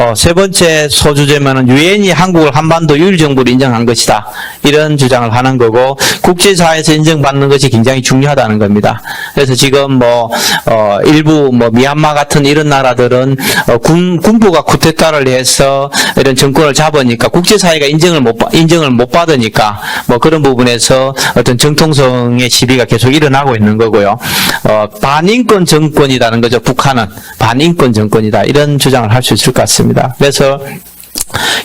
어, 세 번째 소주제면은 유엔이 한국을 한반도 유일 정부로 인정한 것이다. 이런 주장을 하는 거고 국제사회에서 인정받는 것이 굉장히 중요하다는 겁니다. 그래서 지금 뭐 어, 일부 뭐 미얀마 같은 이런 나라들은 어, 군 군부가 쿠데타를 해서 이런 정권을 잡으니까 국제사회가 인정을 못 받- 인정을 못 받으니까 뭐 그런 부분에서 어떤 정통성의 시비가 계속 일어나고 있는 거고요. 어, 반인권 정권이라는 거죠. 북한은 반인권 정권이다 이런 주장을 할 수 있을 것 같습니다. 그래서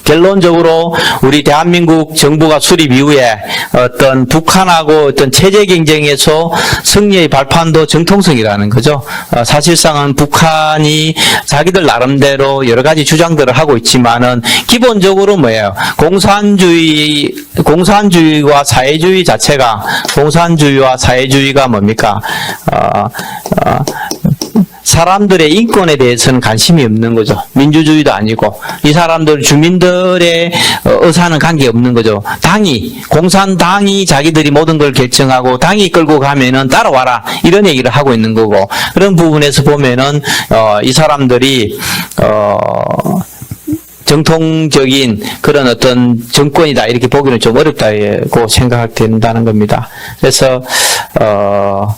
결론적으로 우리 대한민국 정부가 수립 이후에 어떤 북한하고 어떤 체제 경쟁에서 승리의 발판도 정통성이라는 거죠. 어, 사실상은 북한이 자기들 나름대로 여러 가지 주장들을 하고 있지만은 기본적으로 뭐예요? 공산주의, 공산주의와 사회주의 자체가 공산주의와 사회주의가 뭡니까? 어, 어, 사람들의 인권에 대해서는 관심이 없는 거죠. 민주주의도 아니고 이 사람들 주민들의 어, 의사는 관계 없는 거죠. 당이 공산당이 자기들이 모든 걸 결정하고 당이 끌고 가면은 따라와라 이런 얘기를 하고 있는 거고 그런 부분에서 보면은 어, 이 사람들이 어, 정통적인 그런 어떤 정권이다 이렇게 보기는 좀 어렵다고 생각된다는 겁니다. 그래서 어.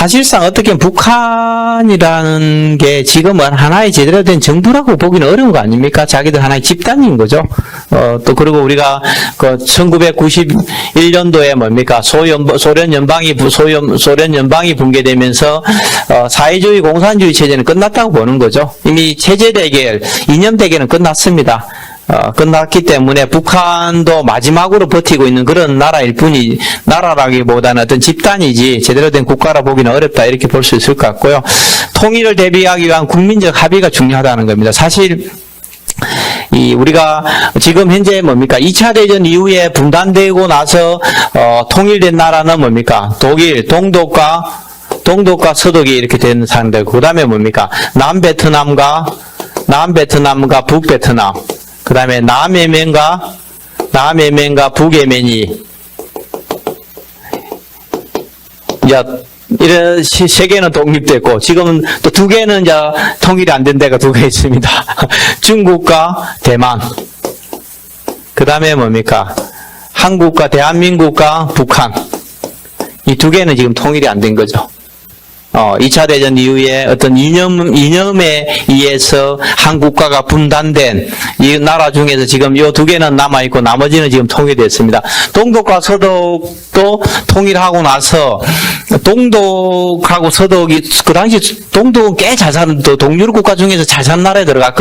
사실상 어떻게 북한이라는 게 지금은 하나의 제대로 된 정부라고 보기는 어려운 거 아닙니까? 자기들 하나의 집단인 거죠. 어, 또 그리고 우리가 그 1991년도에 뭡니까? 소연, 소련 연방이, 부- 소연, 소련 연방이 붕괴되면서 어, 사회주의 공산주의 체제는 끝났다고 보는 거죠. 이미 체제 대결, 이념 대결은 끝났습니다. 어, 끝났기 때문에 북한도 마지막으로 버티고 있는 그런 나라일 뿐이 나라라기보다는 어떤 집단이지 제대로 된 국가라 보기는 어렵다 이렇게 볼 수 있을 것 같고요. 통일을 대비하기 위한 국민적 합의가 중요하다는 겁니다. 사실 이 우리가 지금 현재 뭡니까? 2차 대전 이후에 분단되고 나서 어, 통일된 나라는 뭡니까? 독일, 동독과 동독과 서독이 이렇게 된 상대. 그다음에 뭡니까? 남베트남과 남베트남과 북베트남. 그 다음에 남예멘과 남예멘과 북예멘이 이제 이런 시- 세 개는 독립됐고 지금은 또 두 개는 이제 통일이 안 된 데가 두 개 있습니다. 중국과 대만. 그 다음에 뭡니까? 한국과 대한민국과 북한. 이 두 개는 지금 통일이 안 된 거죠. 어, 2차 대전 이후에 어떤 이념, 이념에 의해서 한 국가가 분단된 이 나라 중에서 지금 이 두 개는 남아있고 나머지는 지금 통일됐습니다. 동독과 서독도 통일하고 나서 동독하고 서독이 그 당시 동독은 꽤 잘 사는 또 동유럽 국가 중에서 잘 사는 나라에 들어갔거든요.